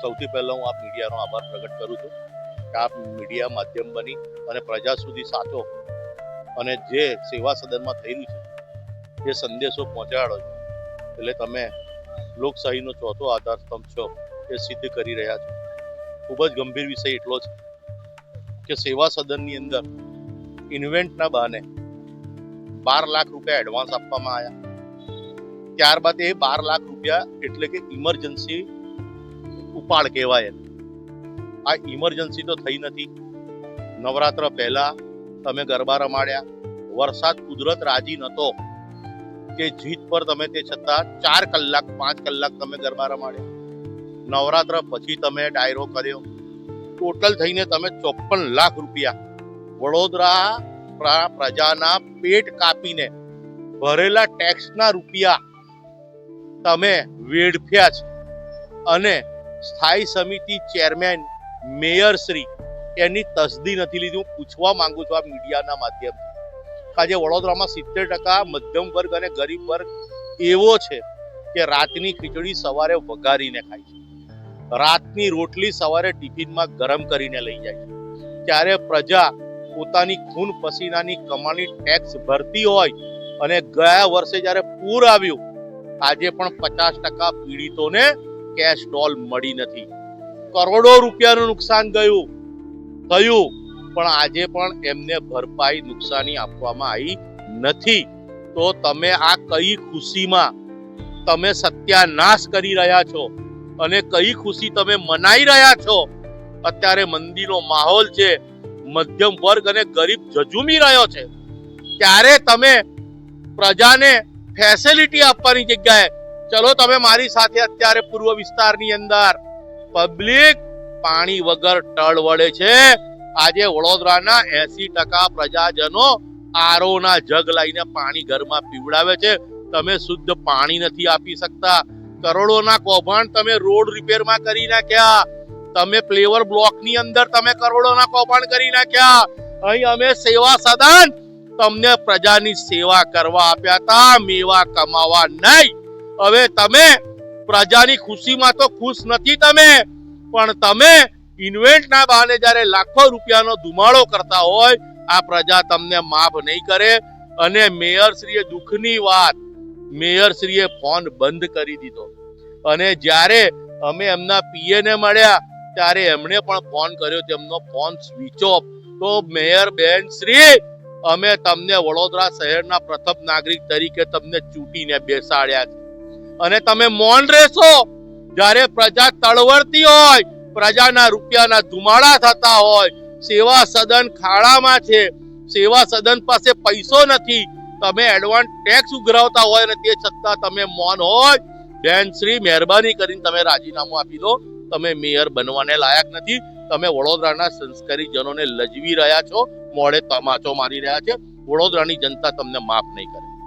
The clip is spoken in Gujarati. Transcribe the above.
સૌથી પહેલા હું આપ મીડિયાનો આભાર પ્રગટ કરું છું કે આપ મીડિયા માધ્યમ બની અને પ્રજા સુધી સાચો અને જે સેવા સદનમાં થયેલું છે એ સંદેશો પહોંચાડો છો, એટલે તમે લોકશાહીનો ચોથો આધાર સ્તંભ છો એ સિદ્ધ કરી રહ્યા છો. ખૂબ જ ગંભીર વિષય એટલો છે કે સેવા સદનની અંદર ઇન્વેન્ટના બહાને બાર લાખ રૂપિયા એડવાન્સ આપવામાં આવ્યા. ત્યારબાદ એ બાર લાખ રૂપિયા એટલે કે ઇમરજન્સી ઉપાડ કહેવાય. આ ઇમરજન્સી તો થઈ નથી. નવરાત્ર પહેલા તમે ગરબા રમાડ્યા. વરસાદ કુદરત રાજી નહોતો કે જીત પર તમે તે છતાં ચાર કલાક, પાંચ કલાક તમે ગરબા રમાડ્યા. નવરાત્ર પછી તમે ડાયરો કર્યો. ટોટલ થઈને તમે ચોપન લાખ રૂપિયા. વડોદરા પ્રજાના પેટ કાપીને ભરેલા ટેક્સના રૂપિયા તમે વેડફ્યા છે. અને સ્થાયી સમિતિ ચેરમેન મેયર શ્રી એની તસદી નથી લીધી. હું પૂછવા માંગુ છું આ મીડિયાના માધ્યમથી. આજે વડોદરામાં સિત્તેર ટકા મધ્યમ વર્ગ અને ગરીબ વર્ગ એવો છે કે રાતની ખીચડી સવારે વઘારીને ખાય છે. રાતની રોટલી સવારે ટિફિનમાં ગરમ કરીને લઈ જાય છે. ત્યારે પ્રજા પોતાની ખૂન પસીનાની કમાણી ટેક્સ ભરતી હોય અને ગયા વર્ષે જ્યારે પૂર આવ્યું આજે પણ પચાસ ટકા પીડિતોને કેશ ડોલ મળી નથી. કરોડો રૂપિયાનું નુકસાન ગયું. થયું. પણ આજે પણ એમને ભરપાઈ નુકસાની આપવામાં આવી નથી. તો તમે આ કઈ ખુશીમાં તમે સત્યાનાશ કરી રહ્યા છો? અને કઈ ખુશી તમે મનાઈ રહ્યા છો? અત્યારે મંદીનો માહોલ છે, મધ્યમ વર્ગ અને ગરીબ જજુમી રહ્યો છે. ત્યારે તમે પ્રજાને ફેસિલિટી આપવાની જગ્યાએ. ચલો તમે મારી સાથે અત્યારે પૂર્વ વિસ્તારની અંદર. પબ્લિક પાણી વગર ટળ વળે છે. આજે વડોદરાના એસી ટકા પ્રજાજનો આરો ના જગ લઈને પાણી ઘરમાં પીવડાવે છે. તમે શુદ્ધ પાણી નથી આપી શકતા. કરોડોના કૌભાંડ તમે રોડ રિપેરમાં કરી નાખ્યા. તમે પ્લેવર બ્લોકની અંદર તમે કરોડોના કૌભાંડ કરી નાખ્યા. અહીં અમે સેવા સદન તમને પ્રજાની સેવા કરવા આપ્યા હતા, મેવા કમાવા નહીં. હવે તમે પ્રજાની ખુશીમાં તો ખુશ નથી તમે, પણ તમે ઇન્વેન્ટના બહાને જ્યારે લાખો રૂપિયાનો ધુમાડો કરતા હોય, આ પ્રજા તમને માફ નહીં કરે. અને મેયર શ્રીએ દુઃખની વાત મેયર શ્રીએ ફોન બંધ કરી દીધો. અને જ્યારે અમે એમના પીએને મળ્યા, ત્યારે એમણે પણ ફોન કર્યો, તેમનો ફોન સ્વિચ ઓફ. તો મેયર બેન શ્રી અમે તમને વડોદરા શહેરના પ્રથમ નાગરિક તરીકે તમને ચૂંટીને બેસાડ્યા છે. અને તમે મૌન રહેશો. જ્યારે પ્રજા તળવળતી હોય, પ્રજાના રૂપિયાના ધુમાડા થતા હોય, સેવા સદન ખાડામાં છે, સેવા સદન પાસે પૈસો નથી, તમે એડવાન્સ ટેક્સ ઉઘરાવતા હોય અને તે છતાં તમે મૌન હોય, બેન શ્રી, મહેરબાની કરીને તમે રાજીનામું આપી દો. તમે મેયર બનવાને લાયક નથી. તમે વડોદરાના સંસ્કારી જનોને લજવી રહ્યા છો, મોડે તમાચો મારી રહ્યા છે. વડોદરાની જનતા તમને માફ નહીં કરે.